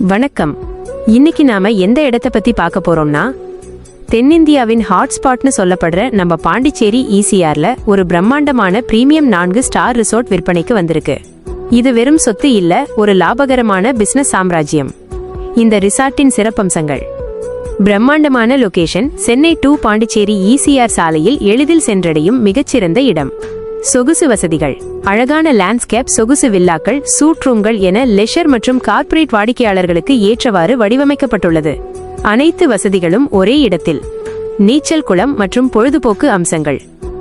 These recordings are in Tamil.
வணக்கம். இன்னைக்கு நாம எந்த இடத்த பத்தி பார்க்க போறோம்னா தென்னிந்தியாவின் ஹாட்ஸ்பாட்னு சொல்லப்படுற நம்ம பாண்டிச்சேரி இசிஆர்ல ஒரு பிரம்மாண்டமான பிரீமியம் நான்கு ஸ்டார் ரிசோர்ட் விற்பனைக்கு வந்திருக்கு. இது வெறும் சொத்து இல்ல ஒரு லாபகரமான பிசினஸ் சாம்ராஜ்யம். இந்த ரிசார்ட்டின் சிறப்பம்சங்கள். பிரம்மாண்டமான location Chennai to Pondicherry ECR சாலையில் எளிதில் சென்றடையும் மிகச்சிறந்த இடம். சொகுசு வசதிகள். அழகான லேண்ட்ஸ்கேப் சொகுசு வில்லாக்கள் சூட் ரூம்கள் என லெஷர் மற்றும் கார்ப்பரேட் வாடிக்கையாளர்களுக்கு ஏற்றவாறு வடிவமைக்கப்பட்டுள்ளது. அனைத்து வசதிகளும் ஒரே இடத்தில். நீச்சல் குளம் மற்றும் பொழுதுபோக்கு அம்சங்கள்.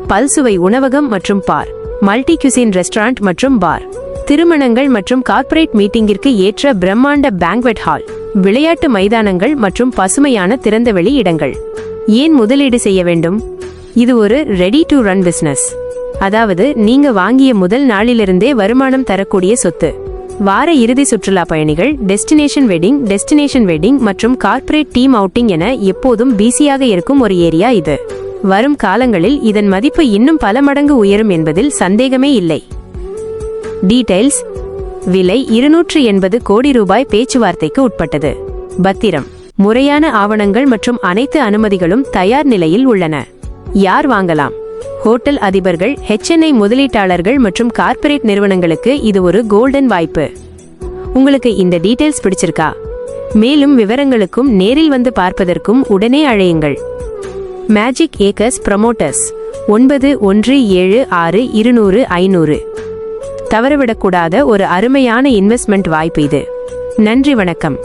பல்சுவை உணவகம் மற்றும் பார். மல்டி cuisine ரெஸ்டாரண்ட் மற்றும் பார் திருமணங்கள் மற்றும் கார்ப்பரேட் மீட்டிங்கிற்கு ஏற்ற பிரம்மாண்ட பேங்க்வெட் ஹால் விளையாட்டு மைதானங்கள் மற்றும் பசுமையான திறந்தவெளி இடங்கள். ஏன் முதலீடு செய்ய வேண்டும்? இது ஒரு ரெடி டு ரன் பிசினஸ் அதாவது நீங்க வாங்கிய முதல் நாளிலிருந்தே வருமானம் தரக்கூடிய சொத்து. வார இறுதி சுற்றுலா பயணிகள் டெஸ்டினேஷன் வெட்டிங் டெஸ்டினேஷன் வெட்டிங் மற்றும் கார்ப்பரேட் டீம் அவுட்டிங் என எப்போதும் பிஸியாக இருக்கும் ஒரு ஏரியா இது. வரும் காலங்களில் இதன் மதிப்பு இன்னும் பல மடங்கு உயரும் என்பதில் சந்தேகமே இல்லை. டீடைல்ஸ் விலை இருநூற்று எண்பது கோடி ரூபாய் பேச்சுவார்த்தைக்கு உட்பட்டது. பத்திரம். முறையான ஆவணங்கள் மற்றும் அனைத்து அனுமதிகளும் தயார் நிலையில் உள்ளன. யார் வாங்கலாம்? ஹோட்டல் அதிபர்கள் ஹெச்என்ஐ முதலீட்டாளர்கள் மற்றும் கார்ப்பரேட் நிறுவனங்களுக்கு இது ஒரு கோல்டன் வாய்ப்பு. உங்களுக்கு இந்த டீடைல்ஸ் பிடிச்சிருக்கா? மேலும் விவரங்களுக்கும் நேரில் வந்து பார்ப்பதற்கும் உடனே அழையுங்கள். மேஜிக் ஏக்கர்ஸ் ப்ரமோட்டர்ஸ் ஒன்பது ஒன்று ஏழு ஆறு இருநூறு ஐநூறு. தவறவிடக்கூடாத ஒரு அருமையான இன்வெஸ்ட்மெண்ட் வாய்ப்பு இது. நன்றி வணக்கம்.